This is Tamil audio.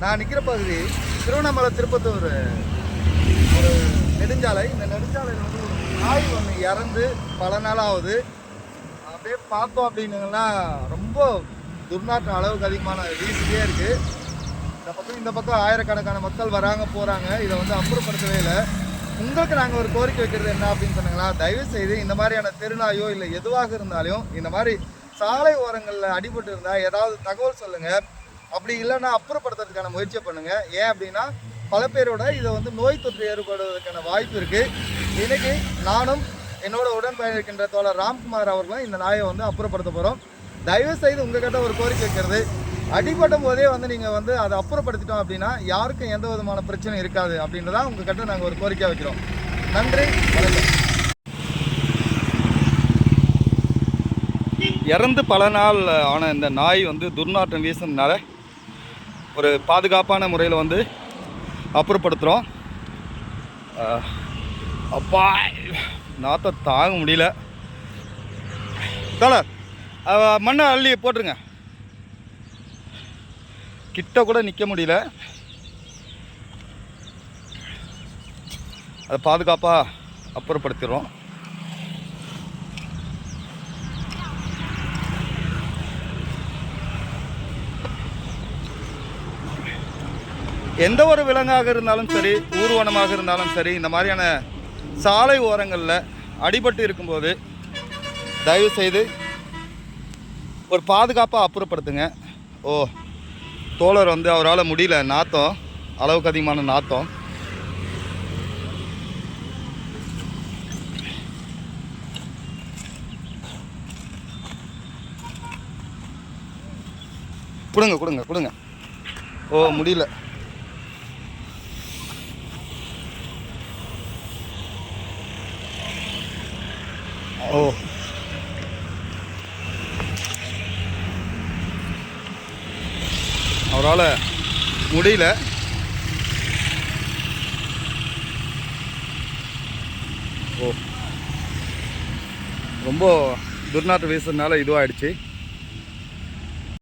நான் நிற்கிற பகுதி திருவண்ணாமலை திருப்பத்தூர். ஒரு நெடுஞ்சாலை. இந்த நெடுஞ்சாலையில் வந்து ஒரு நாய் ஒன்று இறந்து பல நாள் ஆகுது. அப்படியே பார்த்தோம் அப்படின்னீங்கன்னா ரொம்ப துர்நாற்றம் அளவுக்கு அதிகமான வீசிட்டே இருக்குது இந்த பக்கம் இந்த பக்கம் ஆயிரக்கணக்கான மக்கள் வராங்க போகிறாங்க இதை வந்து அப்புறப்படுத்தவே இல்லை. உங்களுக்கு நாங்கள் ஒரு கோரிக்கை வைக்கிறது என்ன அப்படின்னு சொன்னீங்களா தயவு செய்து இந்த மாதிரியான தெருநாயோ இல்லை எதுவாக இருந்தாலும் இந்த மாதிரி சாலை ஓரங்களில் அடிபட்டு இருந்தால் ஏதாவது தகவல் சொல்லுங்கள் அப்படி இல்லைன்னா அப்புறப்படுத்துறதுக்கான முயற்சியை பண்ணுங்கள் ஏன் அப்படின்னா பல பேரோட இதை வந்து நோய் தொற்று ஏற்படுவதற்கான வாய்ப்பு இருக்குது இன்னைக்கு நானும் என்னோட உடன் பயணிக்கின்ற தோழர் ராம்குமார் அவர்களும் இந்த நாயை வந்து அப்புறப்படுத்த போகிறோம் தயவு செய்து உங்ககிட்ட ஒரு கோரிக்கை வைக்கிறது. அடிபடும் போதே வந்து நீங்கள் வந்து அதை அப்புறப்படுத்திட்டோம் அப்படின்னா யாருக்கும் எந்த விதமான பிரச்சனையும் இருக்காது அப்படின்றதான் உங்ககிட்ட நாங்கள் ஒரு கோரிக்கை வைக்கிறோம். நன்றி வணக்கம். இறந்து பல நாள் ஆன இந்த நாய் வந்து துர்நாற்றம் வீசுனதுனால ஒரு பாதுகாப்பான முறையில் வந்து அப்புறப்படுத்துகிறோம் அப்பா நாத்தை தாங்க முடியல. தலை மண்ணை அள்ளி போட்டுருங்க. கிட்ட கூட நிற்க முடியல. அதை பாதுகாப்பாக அப்புறப்படுத்திடுறோம். எந்த ஒரு விலங்காக இருந்தாலும் சரி ஊர்வனமாக இருந்தாலும் சரி இந்த மாதிரியான சாலை ஓரங்களில் அடிபட்டு இருக்கும்போது தயவு செய்து ஒரு பாதுகாப்பாக அப்புறப்படுத்துங்க. ஓ தோழர் வந்து அவரால் முடியல. நாத்தம் அளவுக்கு அதிகமான நாத்தம். கொடுங்க கொடுங்க கொடுங்க. ஓ முடியல. ஓ. அவரால் முடியல. ஓ. ரொம்ப துர்நாற்றம் வீசுறதுனால இதுவாகிடுச்சு